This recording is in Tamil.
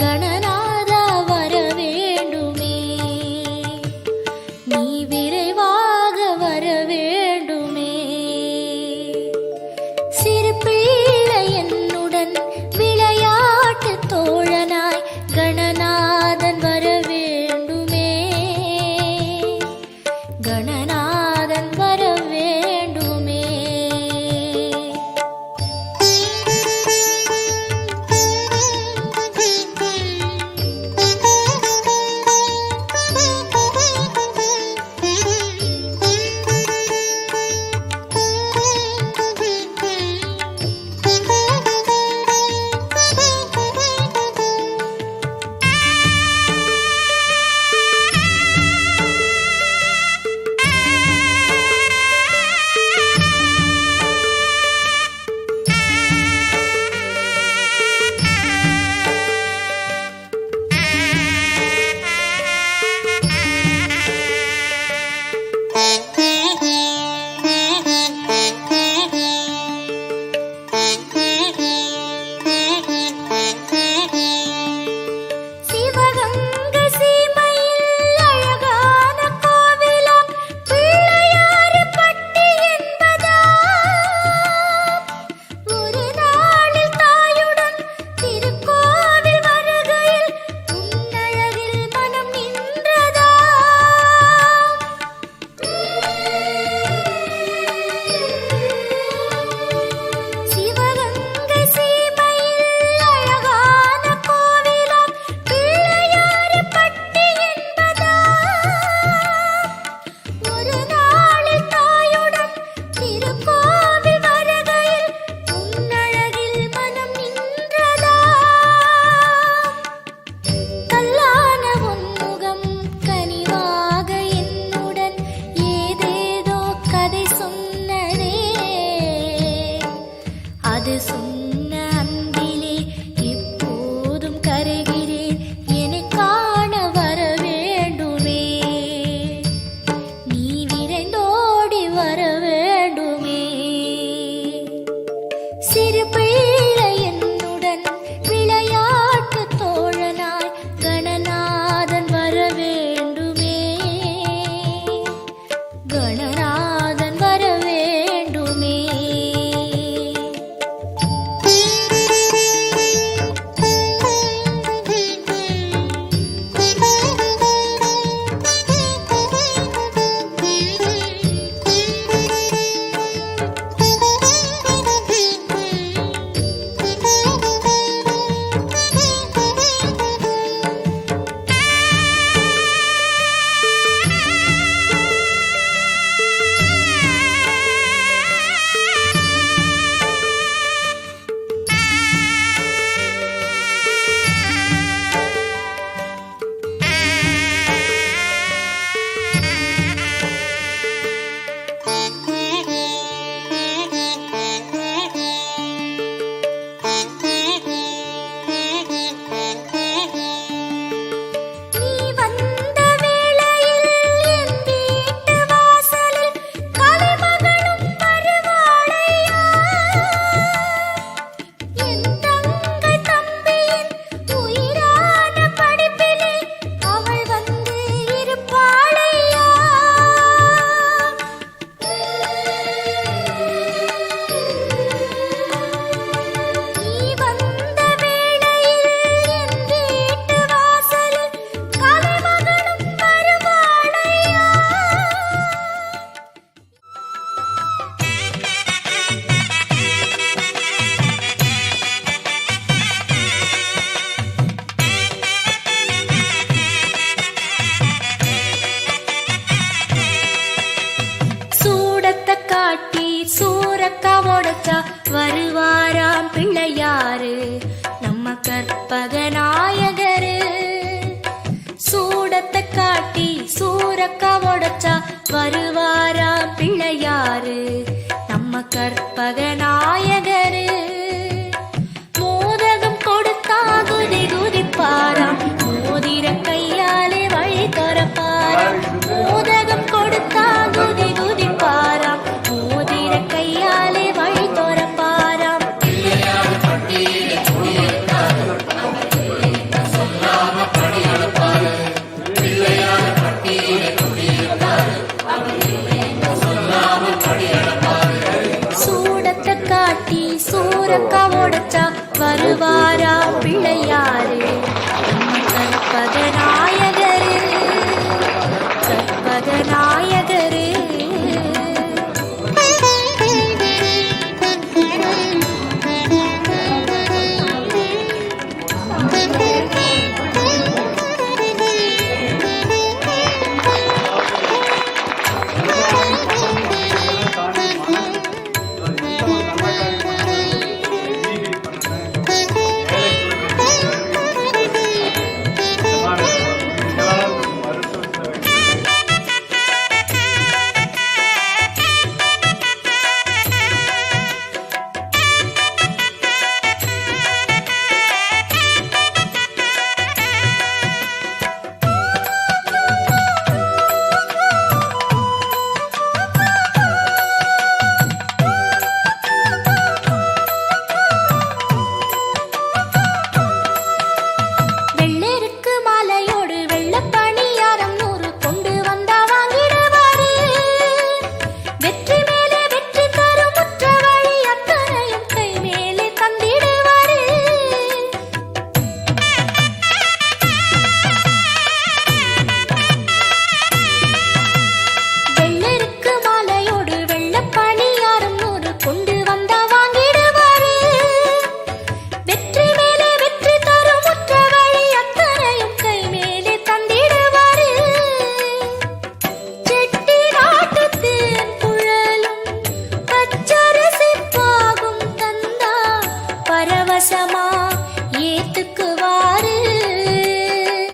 ಗಣ சொந்த காட்டி சூரக்கா முடக்கா வருவாராம் பிள்ளையாரு. நம்ம கற்பக நாயகரு. சூடத்தை காட்டி சூரக்கா முடச்சா வருவாராம் பிள்ளையாரு. நம்ம கற்பக நாயகர்.